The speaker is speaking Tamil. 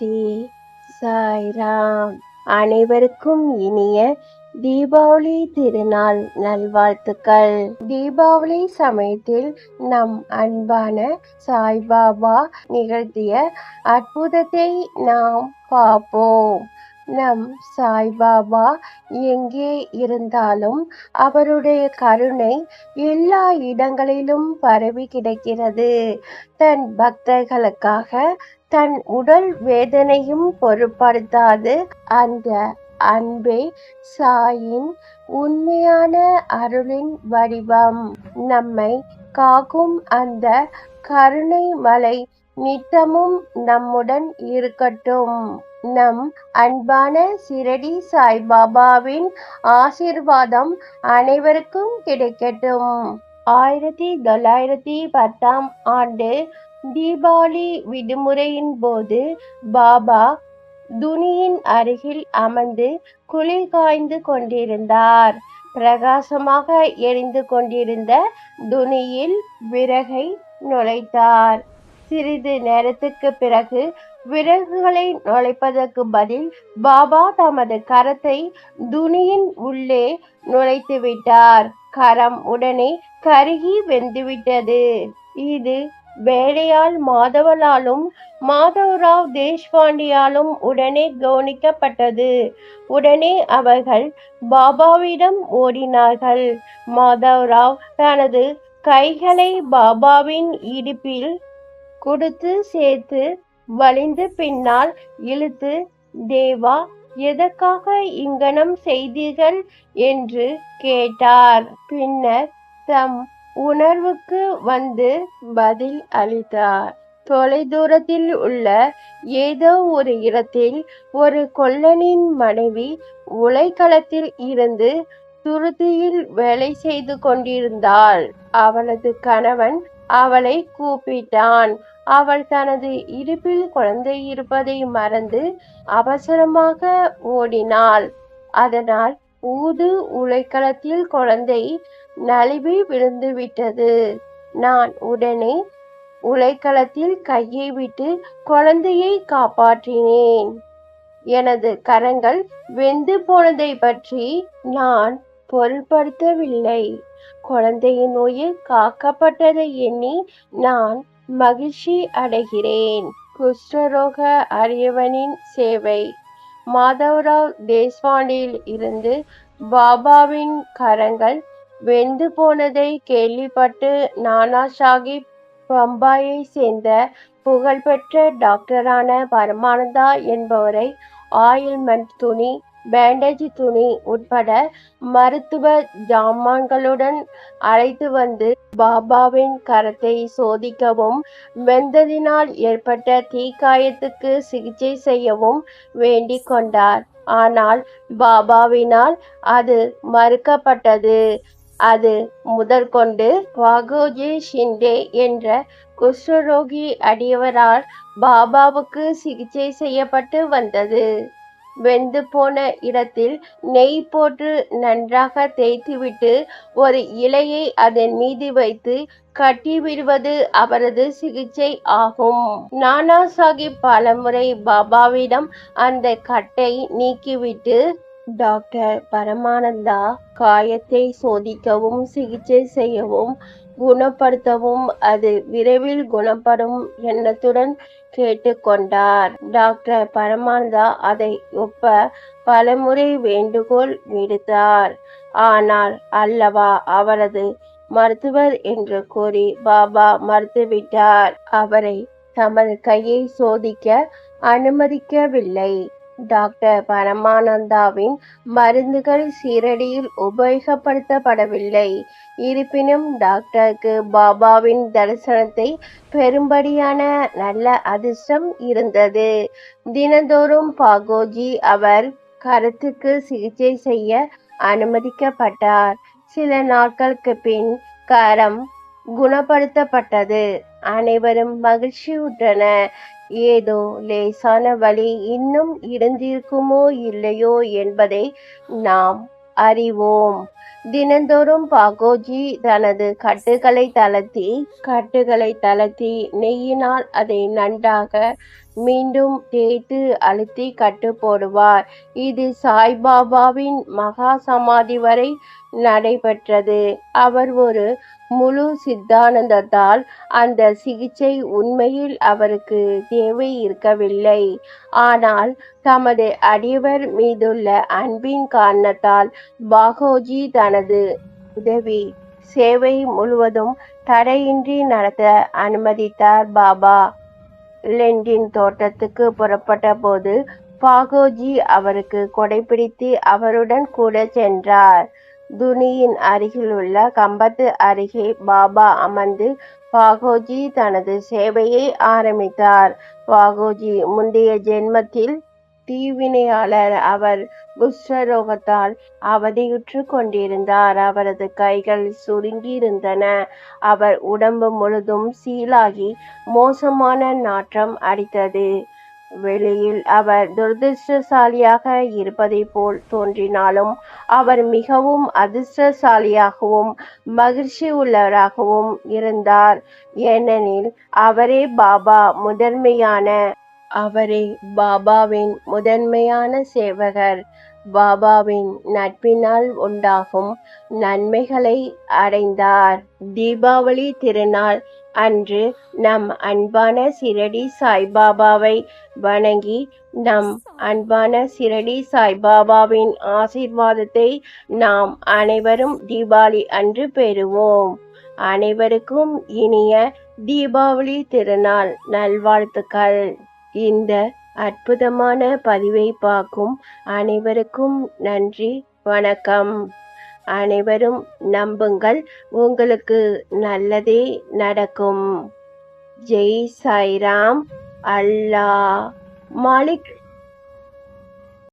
ஸ்ரீ சாய்ராம். அனைவருக்கும் இனிய தீபாவளி திருநாள் நல்வாழ்த்துக்கள். தீபாவளி சமயத்தில் நம் அன்பான சாய்பாபா நிகழ்த்திய அற்புதத்தை நாம் பார்ப்போம். நம் சாய்பாபா எங்கே இருந்தாலும் அவருடைய கருணை எல்லா இடங்களிலும் பரவி கிடக்கிறது. தன் பக்தர்களுக்காக தன் உடல் வேதனையும் பொருட்படுத்தாது. அந்த அன்பே சாயின் உண்மையான அருளின் வடிவம். நம்மை காக்கும் அந்த கருணை மலை நித்தமும் நம்முடன் இருக்கட்டும். நம் அன்பான சிரடி சாய்பாபாவின் ஆசிர்வாதம் அனைவருக்கும் கிடைக்கட்டும். ஆயிரத்தி தொள்ளாயிரத்தி பத்தாம் ஆண்டு தீபாவளி விடுமுறையின் போது பாபா துனியின் அருகில் அமர்ந்து குளிர் காய்ந்து கொண்டிருந்தார். பிரகாசமாக எரிந்து கொண்டிருந்த துனியில் விறகை நுழைத்தார். சிறிது நேரத்துக்கு பிறகு விறகுகளை நுழைப்பதற்கு பதில் பாபா தமது கரத்தை துணியின் உள்ளே நுழைத்து விட்டார் கரம் உடனே கருகி வெந்துவிட்டது. இது வேலையால் மாதவலாலும் மாதவராவ் தேஷ்பாண்டியாலும் உடனே கவனிக்கப்பட்டது. உடனே அவர்கள் பாபாவிடம் ஓடினார்கள். மாதவராவ் தனது கைகளை பாபாவின் இடுப்பில் கொடுத்து சேர்த்து வலிந்து பின்னால் இழுத்து தேவா எதற்காக இங்கனம் செய்தீர்கள்? என்று கேட்டார். பின்னர் தம் உணர்வுக்கு வந்து பதில் அளித்தார். தொலைதூரத்தில் உள்ள ஏதோ ஒரு இடத்தில் ஒரு கொல்லனின் மனைவி உலைக்களத்தில் இருந்து துருதியில் வேலை செய்து கொண்டிருந்தாள். அவளது கணவன் அவளை கூப்பிட்டான். அவள் தனது இடுப்பில் குழந்தை இருப்பதை மறந்து அவசரமாக ஓடினாள். அதனால் ஊது உலைக்களத்தில் குழந்தை நழுவி விழுந்து விட்டது. நான் உடனே உலைக்களத்தில் கையை விட்டு குழந்தையை காப்பாற்றினேன். எனது கரங்கள் வெந்து போனதை பற்றி நான் பொருட்படுத்தவில்லை குழந்தையின் உயிர் காக்கப்பட்டதை எண்ணி நான் மகிழ்ச்சி அடைகிறேன். குஷ்டரோக அரியவனின் சேவை. மாதவராவ் தேஸ்வாண்டியில் இருந்து பாபாவின் கரங்கள் வெந்து போனதை கேள்விப்பட்டு நானா சாஹிப் பம்பாயை சேர்ந்த புகழ்பெற்ற டாக்டரான பரமானந்தா என்பவரை ஆயில்மெண்ட் துணி பேண்டேஜ் துணி உட்பட மருத்துவ ஜாமான்களுடன் அழைத்து வந்து பாபாவின் கரத்தை சோதிக்கவும் வெந்ததினால் ஏற்பட்ட தீக்காயத்துக்கு சிகிச்சை செய்யவும் வேண்டிக் கொண்டார். ஆனால் பாபாவினால் அது மறுக்கப்பட்டது. அது முதற்கொண்டு வாகோஜி ஷிண்டே என்ற குஷ்டரோகி அடியவரால் பாபாவுக்கு சிகிச்சை செய்யப்பட்டு வந்தது. வெந்து போன இடத்தில் நெய் போட்டு நன்றாக தேய்த்துவிட்டு ஒரு இலையை அதன் மீது வைத்து கட்டி விடுவது அவரது சிகிச்சை ஆகும். நானா சாஹிப் பலமுறை பாபாவிடம் அந்த கட்டை நீக்கிவிட்டு டாக்டர் பரமானந்தா காயத்தை சோதிக்கவும் சிகிச்சை செய்யவும் குணப்படுத்தவும் அது விரைவில் குணப்படும் எண்ணத்துடன் கேட்டுக்கொண்டார் டாக்டர் பரமானந்தா அதை ஒப்ப பலமுறை வேண்டுகோள் விடுத்தார். ஆனால் அல்லவா அவரது மருத்துவர் என்று கூறி பாபா மறுத்துவிட்டார். அவரை தமது கையை சோதிக்க அனுமதிக்கவில்லை. டாக்டர் பரமானந்தாவின் மருந்துகள் சீரடியில் உபயோகப்படுத்தப்படவில்லை. இருப்பினும் டாக்டருக்கு பாபாவின் தரிசனத்தை பெரும்படியான நல்ல அதிர்ஷ்டம் இருந்தது. தினந்தோறும் பாகோஜி அவர் கருத்துக்கு சிகிச்சை செய்ய அனுமதிக்கப்பட்டார். சில நாட்களுக்கு பின் கரம் குணப்படுத்தப்பட்டது. அனைவரும் மகிழ்ச்சியுற்றனர். ஏதோ லேசான வலி இன்னும் இருந்திருக்குமோ இல்லையோ என்பதை நாம் அறிவோம். தினந்தோறும் பாகோஜி தனது கட்டுகளை தளர்த்தி கட்டுகளை தளர்த்தி நெய்யினால் அதை நன்றாக மீண்டும் தேய்த்து அழுத்தி கட்டு போடுவார். இது சாய்பாபாவின் மகா சமாதி வரை நடைபெற்றது. அவர் ஒரு முழு சித்தானந்தத்தால் அந்த சிகிச்சை உண்மையில் அவருக்கு தேவை இருக்கவில்லை. ஆனால் தமது அடியவர் மீதுள்ள அன்பின் காரணத்தால் பாகோஜி தனது உதவி சேவை முழுவதும் தடையின்றி நடத்த அனுமதித்தார் பாபா. லெண்டின் தோட்டத்துக்கு புறப்பட்ட போது பாகோஜி அவருக்கு கொடைபிடித்து அவருடன் கூட சென்றார். துனியின் அருகில் உள்ள கம்பத்து அருகே பாபா அமர்ந்து பாகோஜி தனது சேவையை ஆரம்பித்தார். பாகோஜி முந்தைய ஜென்மத்தில் தீவினையாளர் அவர் புஷ்டரோகத்தால் அவதியுற்று கொண்டிருந்தார். அவரது கைகள் சுருங்கியிருந்தன. அவர் உடம்பு முழுதும் சீலாகி மோசமான நாற்றம் அடித்தது. வெளியில் அவர் துரதிருஷ்டசாலியாக இருப்பதைப் போல் தோன்றினாலும் அவர் மிகவும் அதிர்ஷ்டசாலியாகவும் மகிழ்ச்சி உள்ளவராகவும் இருந்தார். ஏனெனில் அவரே பாபா முதன்மையான அவரே பாபாவின் முதன்மையான சேவகர். பாபாவின் நட்பினால் உண்டாகும் நன்மைகளை அடைந்தார். தீபாவளி திருநாள் அன்று நம் அன்பான சிரடி சாய்பாபாவை வணங்கி நம் அன்பான சிரடி சாய்பாபாவின் ஆசிர்வாதத்தை நாம் அனைவரும் தீபாவளி அன்று பெறுவோம். அனைவருக்கும் இனிய தீபாவளி திருநாள் நல்வாழ்த்துக்கள். இந்த அற்புதமான பதிவை பார்க்கும் அனைவருக்கும் நன்றி வணக்கம். அனைவரும் நம்புங்கள். உங்களுக்கு நல்லதே நடக்கும். ஜெய் சாய்ராம். அல்லாஹ். மாலிக்.